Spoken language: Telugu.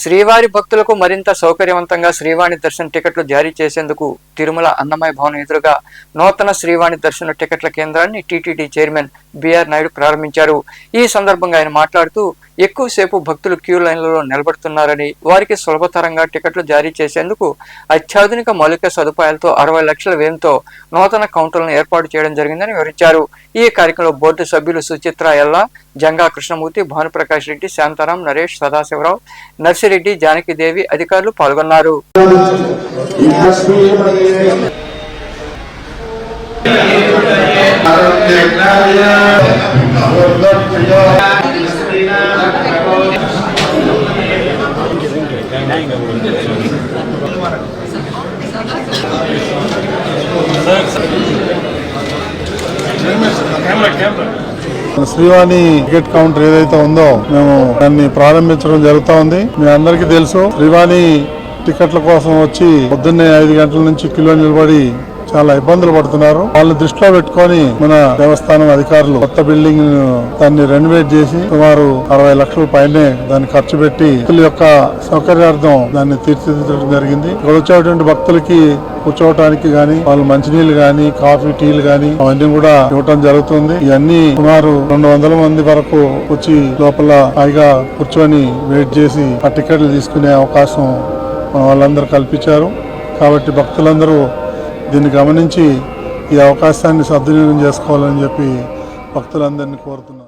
శ్రీవారి భక్తులకు మరింత సౌకర్యవంతంగా శ్రీవాణి దర్శన టికెట్లు జారీ చేసేందుకు తిరుమల అన్నమయ భవన్ ఎదురుగా నూతన శ్రీవాణి దర్శన టికెట్ల కేంద్రాన్ని టీటీడీ చైర్మన్ బిఆర్ నాయుడు ప్రారంభించారు. ఈ సందర్భంగా ఆయన మాట్లాడుతూ ఎక్కువసేపు భక్తులు క్యూ లైన్లలో నిలబడుతున్నారని వారికి సులభతరంగా టికెట్లు జారీ చేసేందుకు అత్యాధునిక మౌలిక సదుపాయాలతో అరవై లక్షల వ్యయంతో నూతన కౌంటర్లను ఏర్పాటు చేయడం జరిగిందని వివరించారు. ఈ కార్యక్రమంలో బోర్డు సభ్యులు సుచిత్ర ఎల్లా జంగా కృష్ణమూర్తి భానుప్రకాష్ రెడ్డి శాంతారాం నరేష్ సదాశివరావు నర్సిరెడ్డి జానకిదేవి అధికారులు పాల్గొన్నారు. శ్రీవాణి టికెట్ కౌంటర్ ఏదైతే ఉందో మేము దాన్ని ప్రారంభించడం జరుగుతూ ఉంది మీ అందరికీ తెలుసు శ్రీవాణి టికెట్ల కోసం వచ్చి పొద్దున్నే ఐదు గంటల నుంచి కిలో నిలబడి చాలా ఇబ్బందులు పడుతున్నారు. వాళ్ళని దృష్టిలో పెట్టుకొని మన దేవస్థానం అధికారులు కొత్త బిల్డింగ్ దాన్ని రెనోవేట్ చేసి సుమారు అరవై లక్షల పైనే దాన్ని ఖర్చు పెట్టి భక్తుల యొక్క సౌకర్యార్థం దాన్ని తీర్చిదిద్దడం జరిగింది. ఇక్కడ వచ్చేటువంటి భక్తులకి కూర్చోవటానికి గాని వాళ్ళు మంచినీళ్ళు గాని కాఫీ టీలు గాని అవన్నీ కూడా ఇవ్వటం జరుగుతుంది. ఇవన్నీ సుమారు రెండు వందల మంది వరకు వచ్చి లోపల హాయిగా కూర్చొని వెయిట్ చేసి ఆ టికెట్లు తీసుకునే అవకాశం వాళ్ళందరూ కల్పించారు. కాబట్టి భక్తులందరూ దీన్ని గమనించి ఈ అవకాశాన్ని సద్వినియోగం చేసుకోవాలని చెప్పి భక్తులందరినీ కోరుతున్నారు